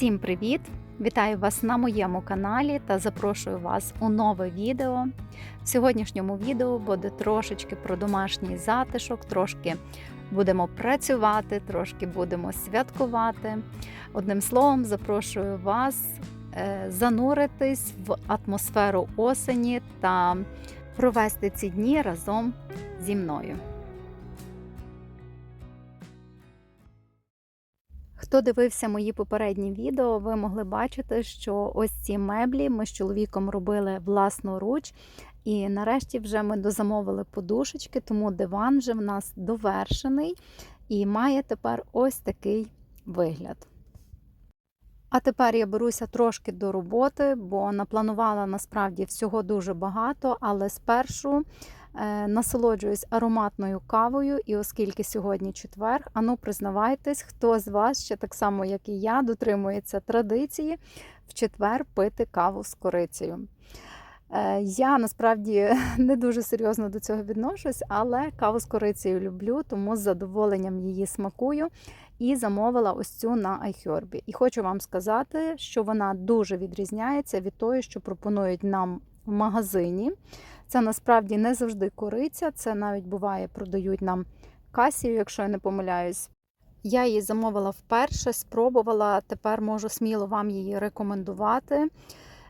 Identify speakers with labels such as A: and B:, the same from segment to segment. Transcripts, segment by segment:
A: Всім привіт! Вітаю вас на моєму каналі та запрошую вас у нове відео. В сьогоднішньому відео буде трошечки про домашній затишок, трошки будемо працювати, трошки будемо святкувати. Одним словом, запрошую вас е, зануритись в атмосферу осені та провести ці дні разом зі мною. Хто дивився мої попередні відео, ви могли бачити, що ось ці меблі ми з чоловіком робили власноруч. І нарешті вже ми дозамовили подушечки, тому диван вже в нас довершений і має тепер ось такий вигляд. А тепер я беруся трошки до роботи, бо напланувала насправді всього дуже багато, але спершу насолоджуюсь ароматною кавою, і оскільки сьогодні четвер, ану признавайтесь, хто з вас ще так само, як і я, дотримується традиції в четвер пити каву з корицею. Е, Я насправді не дуже серйозно до цього відношусь, але каву з корицею люблю, тому з задоволенням її смакую і замовила ось цю на iHerb. І хочу вам сказати, що вона дуже відрізняється від тої, що пропонують нам в магазині. Це насправді не завжди кориця, це навіть буває, продають нам касію, якщо я не помиляюсь. Я її замовила вперше, спробувала, тепер можу сміло вам її рекомендувати.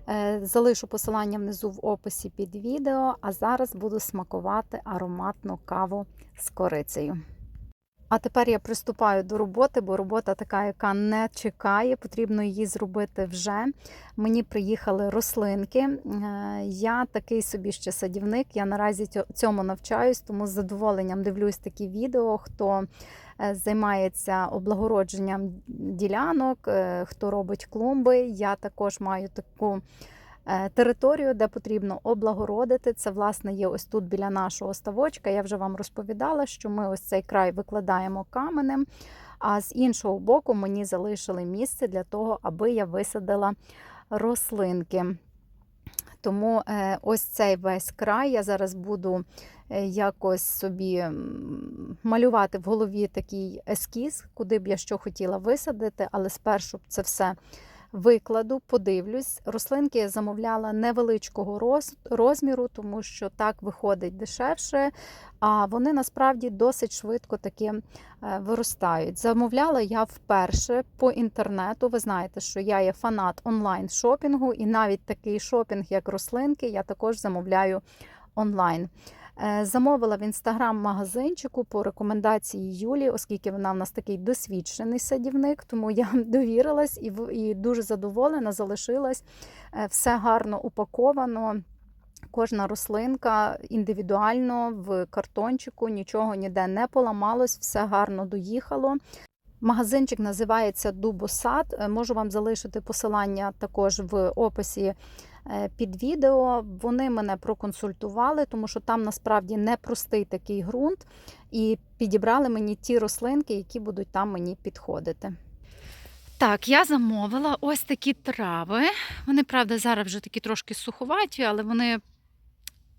A: Е, Залишу посилання внизу в описі під відео, а зараз буду смакувати ароматну каву з корицею. А тепер я приступаю до роботи, бо робота така, яка не чекає, потрібно її зробити вже. Мені приїхали рослинки. Е, Я такий собі ще садівник, я наразі цьому навчаюсь, тому з задоволенням дивлюсь такі відео, хто е, займається облагородженням ділянок, е, хто робить клумби. Я також маю таку. Територію, де потрібно облагородити. Це, власне, є ось тут біля нашого ставочка. Я вже вам розповідала, що ми ось цей край викладаємо каменем, а з іншого боку мені залишили місце для того, аби я висадила рослинки. Тому ось цей весь край я зараз буду якось собі малювати в голові такий ескіз, куди б я що хотіла висадити, але спершу це все викладу, подивлюсь. Рослинки я замовляла невеличкого розміру, тому що так виходить дешевше, а вони насправді досить швидко таки виростають. Замовляла я вперше по інтернету. Ви знаєте, що я є фанат онлайн-шопінгу, і навіть такий шопінг, як рослинки, я також замовляю онлайн. Замовила в інстаграм-магазинчику по рекомендації Юлі, оскільки вона в нас такий досвідчений садівник, тому я довірилась і і дуже задоволена, залишилась. Все гарно упаковано. Кожна рослинка індивідуально в картончику, нічого ніде не поламалось, все гарно доїхало. Магазинчик називається Дубосад. Можу вам залишити посилання також в описі під відео. Вони мене проконсультували, тому що там насправді непростий такий ґрунт, і підібрали мені ті рослинки, які будуть там мені підходити. Так, я замовила ось такі трави. Вони, правда, зараз вже такі трошки суховаті, але вони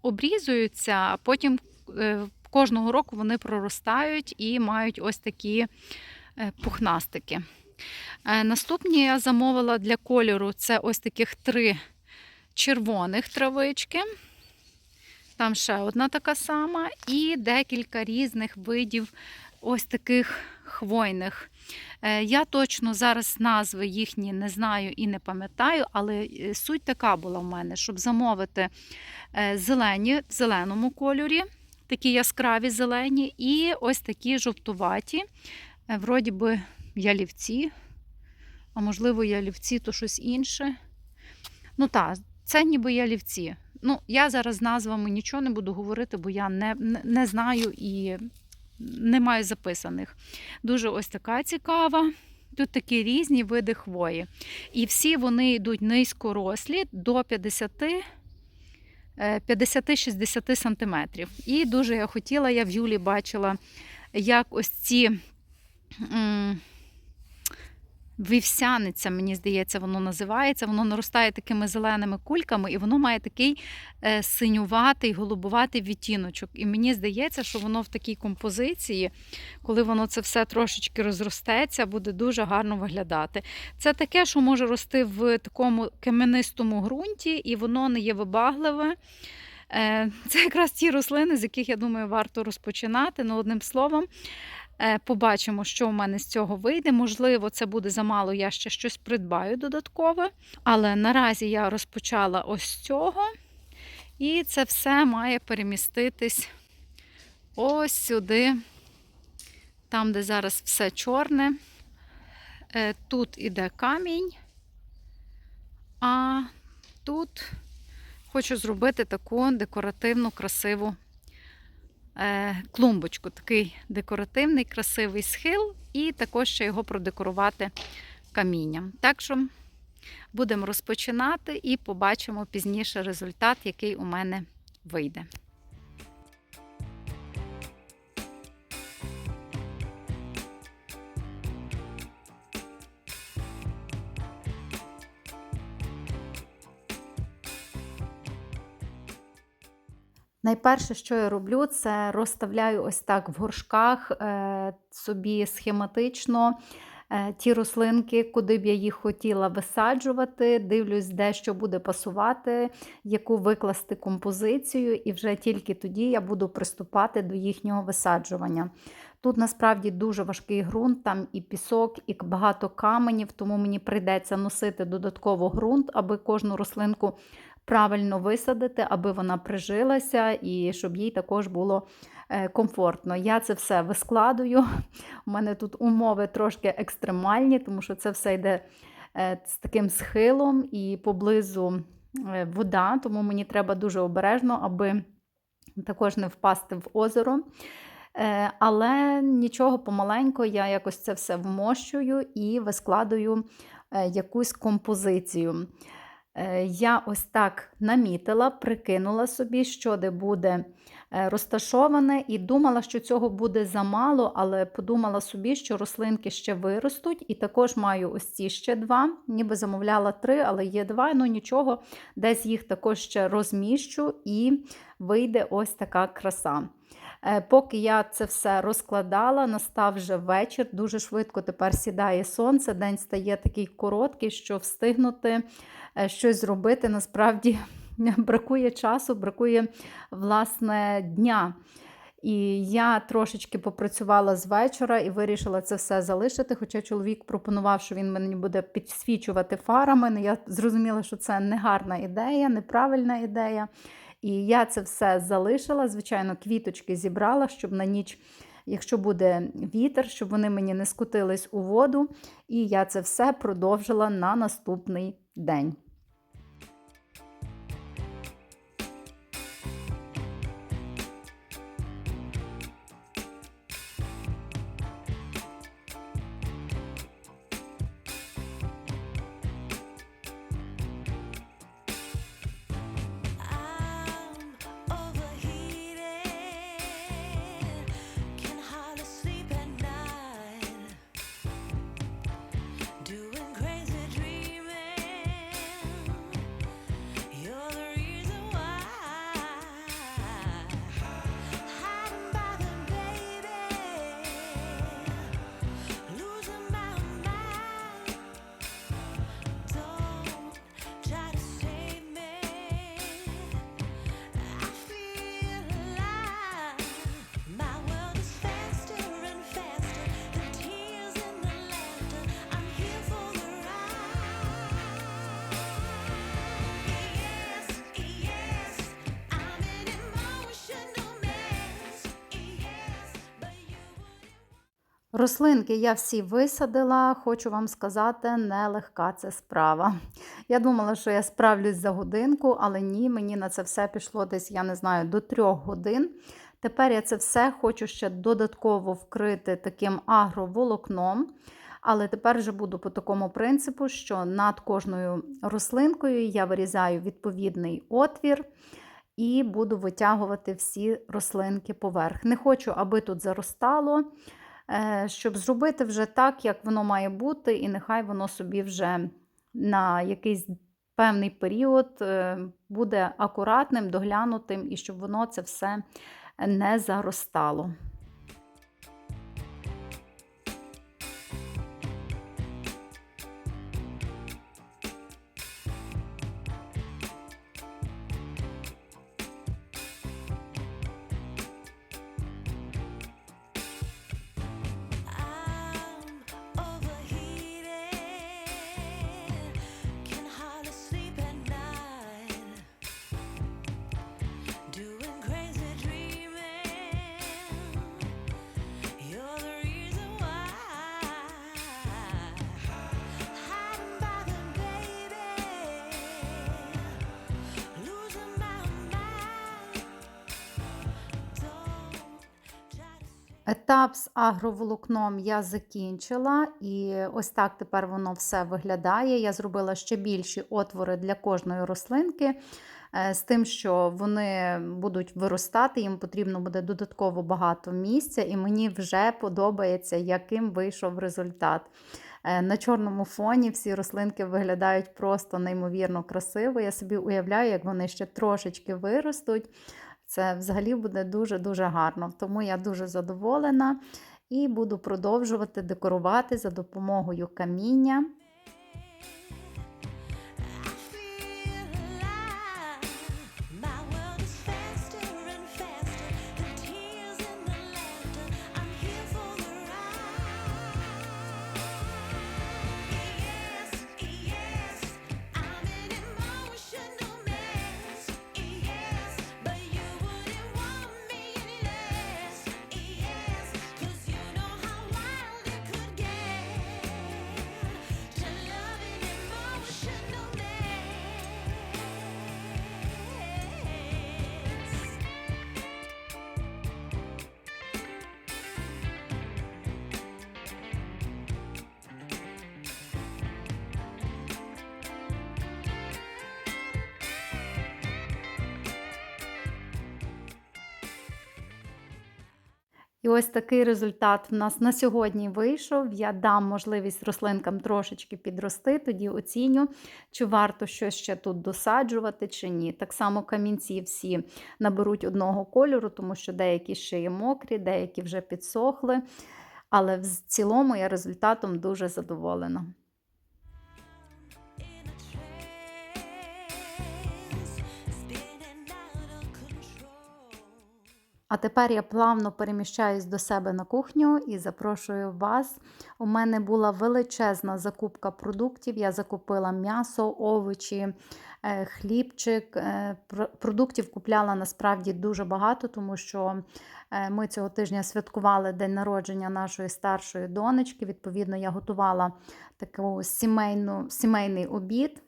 A: обрізуються, а потім кожного року вони проростають і мають ось такі пухнастики. Наступні я замовила для кольору це ось таких три червоних травички. Там ще одна така сама, і декілька різних видів ось таких хвойних. Я точно зараз назви їхні не знаю і не пам'ятаю, але суть така була в мене, щоб замовити зелені в зеленому кольорі, такі яскраві зелені, і ось такі жовтуваті, вроді би ялівці, а можливо, ялівці то щось інше. Ну так, це ніби ялівці. Ну, я зараз назвами нічого не буду говорити, бо я не, не, знаю і не маю записаних. Дуже ось така цікава. Тут такі різні види хвої. І всі вони йдуть низькорослі до 50-60 см. І дуже я хотіла, я в Юлі бачила, як ось ці вівсяниця, мені здається, воно називається. Воно наростає такими зеленими кульками, і воно має такий е, синюватий, голубуватий відтіночок. І мені здається, що воно в такій композиції, коли воно це все трошечки розростеться, буде дуже гарно виглядати. Це таке, що може рости в такому кам'янистому ґрунті, і воно не є вибагливе. Е, Це якраз ті рослини, з яких я думаю, варто розпочинати. Ну, одним словом, побачимо, що в мене з цього вийде. Можливо, це буде замало, я ще щось придбаю додаткове. Але наразі я розпочала ось з цього. І це все має переміститись ось сюди, там, де зараз все чорне. Е, Тут іде камінь, а тут хочу зробити таку декоративну, красиву е, клумбочку. Такий декоративний, красивий схил, і також ще його продекорувати камінням. Так що будемо розпочинати і побачимо пізніше результат, який у мене вийде. Найперше, що я роблю, це розставляю ось так в горшках е, собі схематично е, ті рослинки, куди б я їх хотіла висаджувати. Дивлюсь, де що буде пасувати, яку викласти композицію, і вже тільки тоді я буду приступати до їхнього висаджування. Тут насправді дуже важкий ґрунт, там і пісок, і багато каменів, тому мені прийдеться носити додатково ґрунт, аби кожну рослинку правильно висадити, аби вона прижилася і щоб їй також було е, комфортно. Я це все вискладую. У мене тут умови трошки екстремальні, тому що це все йде е, з таким схилом і поблизу е, вода, тому мені треба дуже обережно, аби також не впасти в озеро. Але нічого помаленько, я якось це все вмощую і вискладую якусь композицію. Е, я ось так намітила, прикинула собі, що де буде е, розташоване, і думала, що цього буде замало, але подумала собі, що рослинки ще виростуть, і також маю ось ці ще два, ніби замовляла три, але є два, ну нічого, десь їх також ще розміщу, і вийде ось така краса. Е, поки я це все розкладала, настав вже вечір, дуже швидко тепер сідає сонце, день стає такий короткий, що встигнути Е, щось зробити, насправді бракує часу, бракує власне дня. І я трошечки попрацювала з вечора і вирішила це все залишити. Хоча чоловік пропонував, що він мені буде підсвічувати фарами. Ну, я зрозуміла, що це не гарна ідея, неправильна ідея. І я це все залишила. Звичайно, квіточки зібрала, щоб на ніч, якщо буде вітер, щоб вони мені не скотились у воду. І я це все продовжила на наступний день. Рослинки я всі висадила, хочу вам сказати, нелегка це справа. Я думала, що я справлюсь за годинку, але ні, мені на це все пішло десь, я не знаю, до трьох годин. Тепер я це все хочу ще додатково вкрити таким агроволокном. Але тепер вже буду по такому принципу, що над кожною рослинкою я вирізаю відповідний отвір і буду витягувати всі рослинки поверх. Не хочу, аби тут заростало. Е, щоб зробити вже так, як воно має бути, і нехай воно собі вже на якийсь певний період е, буде акуратним, доглянутим, і щоб воно це все не заростало. Етап з агроволокном я закінчила, і ось так тепер воно все виглядає. Я зробила ще більші отвори для кожної рослинки, е, з тим, що вони будуть виростати, їм потрібно буде додатково багато місця, і мені вже подобається, яким вийшов результат. Е, На чорному фоні всі рослинки виглядають просто неймовірно красиво. Я собі уявляю, як вони ще трошечки виростуть. Це взагалі буде дуже-дуже гарно. Тому я дуже задоволена і буду продовжувати декорувати за допомогою каміння. І ось такий результат в нас на сьогодні вийшов. Я дам можливість рослинкам трошечки підрости, тоді оціню, чи варто щось ще тут досаджувати, чи ні. Так само камінці всі наберуть одного кольору, тому що деякі ще є мокрі, деякі вже підсохли. Але в цілому я результатом дуже задоволена. А тепер я плавно переміщаюсь до себе на кухню і запрошую вас. У мене була величезна закупка продуктів. Я закупила м'ясо, овочі, е, хлібчик. Е, Продуктів купляла насправді дуже багато, тому що е, ми цього тижня святкували день народження нашої старшої донечки. Відповідно, я готувала таку сімейну, сімейний обід.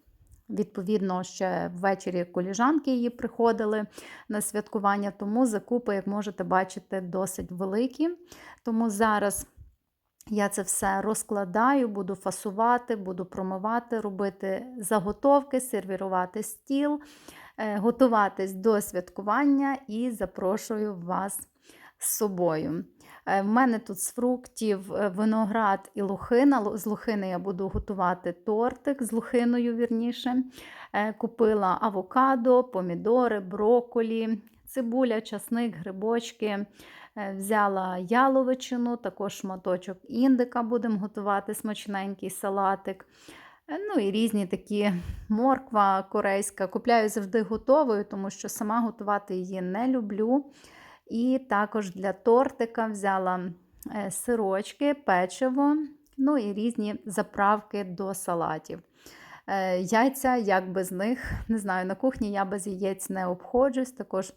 A: Відповідно, ще ввечері коліжанки її приходили на святкування, тому закупи, як можете бачити, досить великі. Тому зараз я це все розкладаю, буду фасувати, буду промивати, робити заготовки, сервірувати стіл, е, готуватись до святкування і запрошую вас з собою. Е, В мене тут з фруктів е, виноград і лухина. З лухини я буду готувати тортик з лухиною, вірніше. Е, Купила авокадо, помідори, броколі, цибуля, часник, грибочки. Взяла яловичину, також шматочок індика будемо готувати смачненький салатик. Ну і різні такі морква корейська. Купляю завжди готовою, тому що сама готувати її не люблю. І також для тортика взяла е, сирочки, печиво, ну і різні заправки до салатів. Е, Яйця, як без них, не знаю, на кухні я без яєць не обходжусь. Також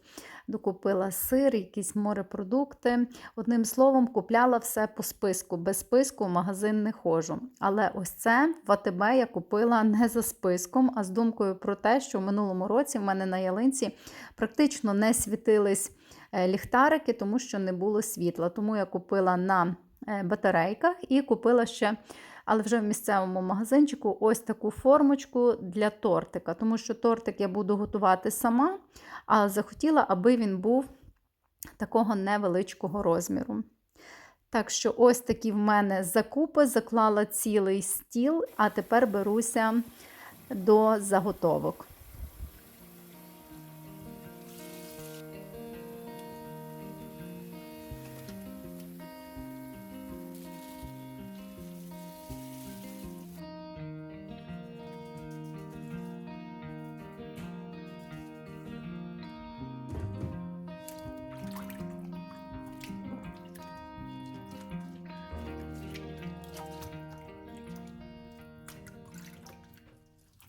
A: докупила сир, якісь морепродукти. Одним словом, купляла все по списку. Без списку в магазин не ходжу. Але ось це в АТБ я купила не за списком, а з думкою про те, що в минулому році в мене на ялинці практично не світились е, ліхтарики, тому що не було світла. Тому я купила на е, батарейках і купила ще, але вже в місцевому магазинчику, ось таку формочку для тортика, тому що тортик я буду готувати сама, а захотіла, аби він був такого невеличкого розміру. Так що ось такі в мене закупи, заклала цілий стіл, а тепер беруся до заготовок.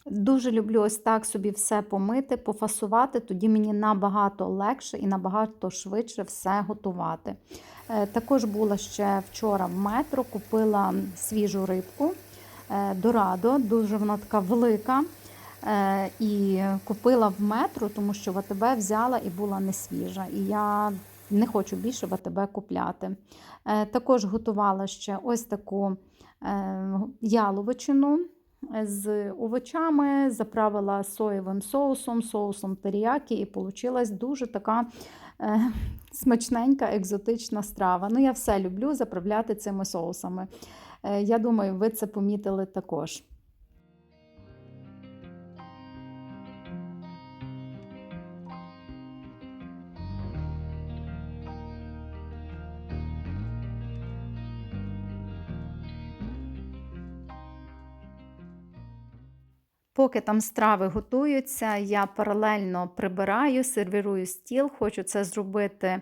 A: Дуже люблю ось так собі все помити, пофасувати, тоді мені набагато легше і набагато швидше все готувати. Е, Також була ще вчора в метро, купила свіжу рибку е, Дорадо, дуже вона така велика. Е, І купила в метро, тому що в АТБ взяла і була не свіжа. І я не хочу більше в АТБ купляти. Також готувала ще ось таку яловичину з овочами, заправила соєвим соусом, соусом теріякі, і вийшла дуже така е, смачненька, екзотична страва. Ну, я все люблю заправляти цими соусами. Е, я думаю, ви це помітили також. Поки там страви готуються, я паралельно прибираю, сервірую стіл. Хочу це зробити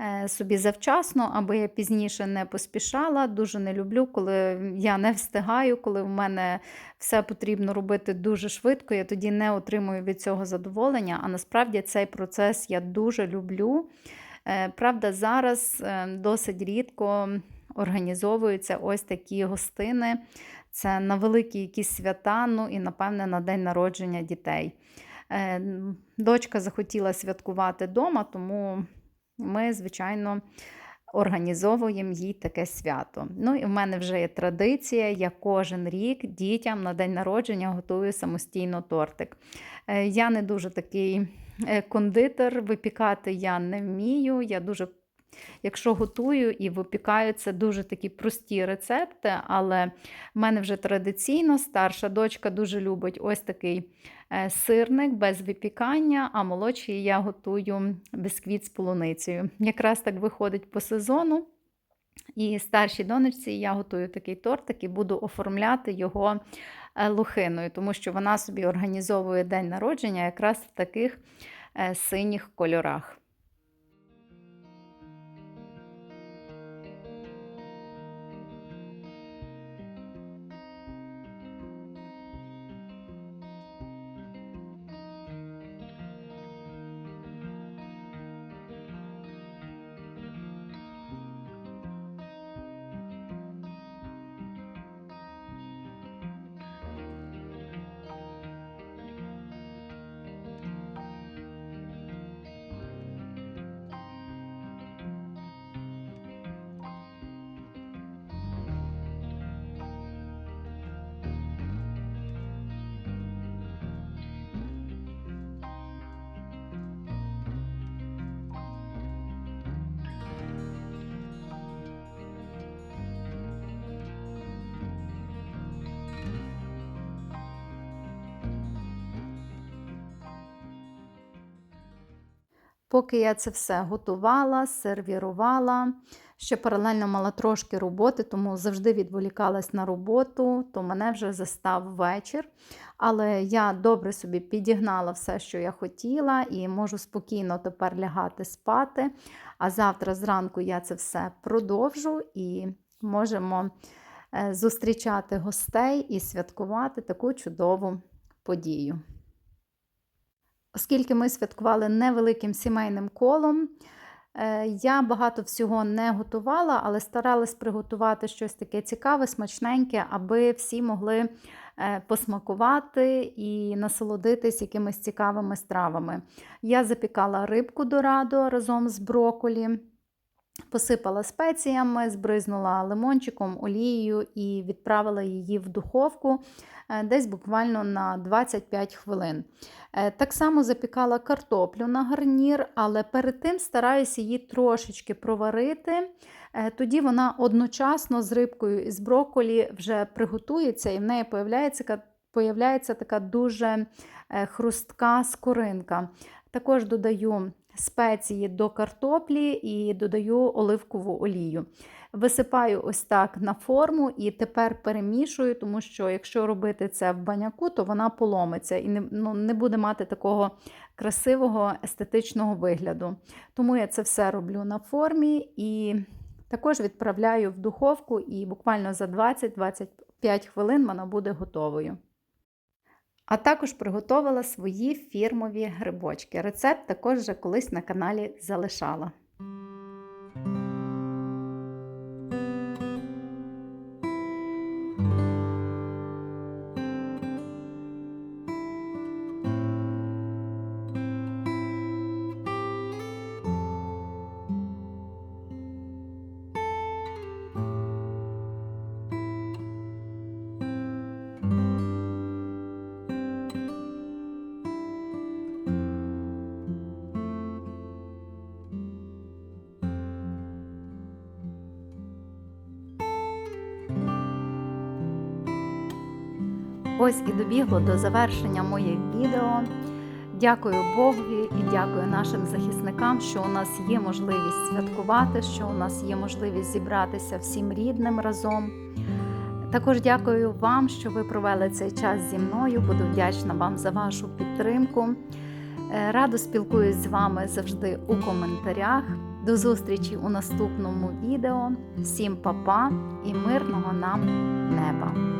A: е, собі завчасно, аби я пізніше не поспішала. Дуже не люблю, коли я не встигаю, коли в мене все потрібно робити дуже швидко. Я тоді не отримую від цього задоволення. А насправді цей процес я дуже люблю. Е, Правда, зараз е, досить рідко організовуються ось такі гостини. Це на великі якісь свята, ну і, напевне, на день народження дітей. Е, Дочка захотіла святкувати вдома, тому ми, звичайно, організовуємо їй таке свято. Ну і в мене вже є традиція, я кожен рік дітям на день народження готую самостійно тортик. Е, Я не дуже такий е, кондитер, випікати я не вмію. Я дуже Якщо готую і випікаю, це дуже такі прості рецепти, але в мене вже традиційно старша дочка дуже любить ось такий е, сирник без випікання, а молодший я готую бісквіт з полуницею. Якраз так виходить по сезону. І старшій донечці я готую такий тортик і буду оформляти його е, лохиною, тому що вона собі організовує день народження якраз в таких е, синіх кольорах. Поки я це все готувала, сервірувала, ще паралельно мала трошки роботи, тому завжди відволікалась на роботу, то мене вже застав вечір. Але я добре собі підігнала все, що я хотіла, і можу спокійно тепер лягати спати. А завтра зранку я це все продовжу і можемо е, зустрічати гостей і святкувати таку чудову подію. Оскільки ми святкували невеликим сімейним колом, е, я багато всього не готувала, але старалась приготувати щось таке цікаве, смачненьке, аби всі могли е, посмакувати і насолодитись якимись цікавими стравами. Я запікала рибку дорадо разом з броколі. Посипала спеціями, збризнула лимончиком, олією і відправила її в духовку е, десь буквально на 25 хвилин. Е, Так само запікала картоплю на гарнір, але перед тим стараюся її трошечки проварити. Е, Тоді вона одночасно з рибкою і з брокколі вже приготується, і в неї появляється, появляється така дуже хрустка скоринка. Також додаю спеції до картоплі і додаю оливкову олію. Висипаю ось так на форму і тепер перемішую, тому що якщо робити це в баняку, то вона поломиться і не, ну, не буде мати такого красивого естетичного вигляду. Тому я це все роблю на формі і також відправляю в духовку, і буквально за 20-25 хвилин вона буде готовою. А також приготувала свої фірмові грибочки. Рецепт також вже колись на каналі залишала. Ось і добігло до завершення моє відео. Дякую Богові і дякую нашим захисникам, що у нас є можливість святкувати, що у нас є можливість зібратися всім рідним разом. Також дякую вам, що ви провели цей час зі мною. Буду вдячна вам за вашу підтримку. Е, Радо спілкуюсь з вами завжди у коментарях. До зустрічі у наступному відео. Всім па-па і мирного нам неба!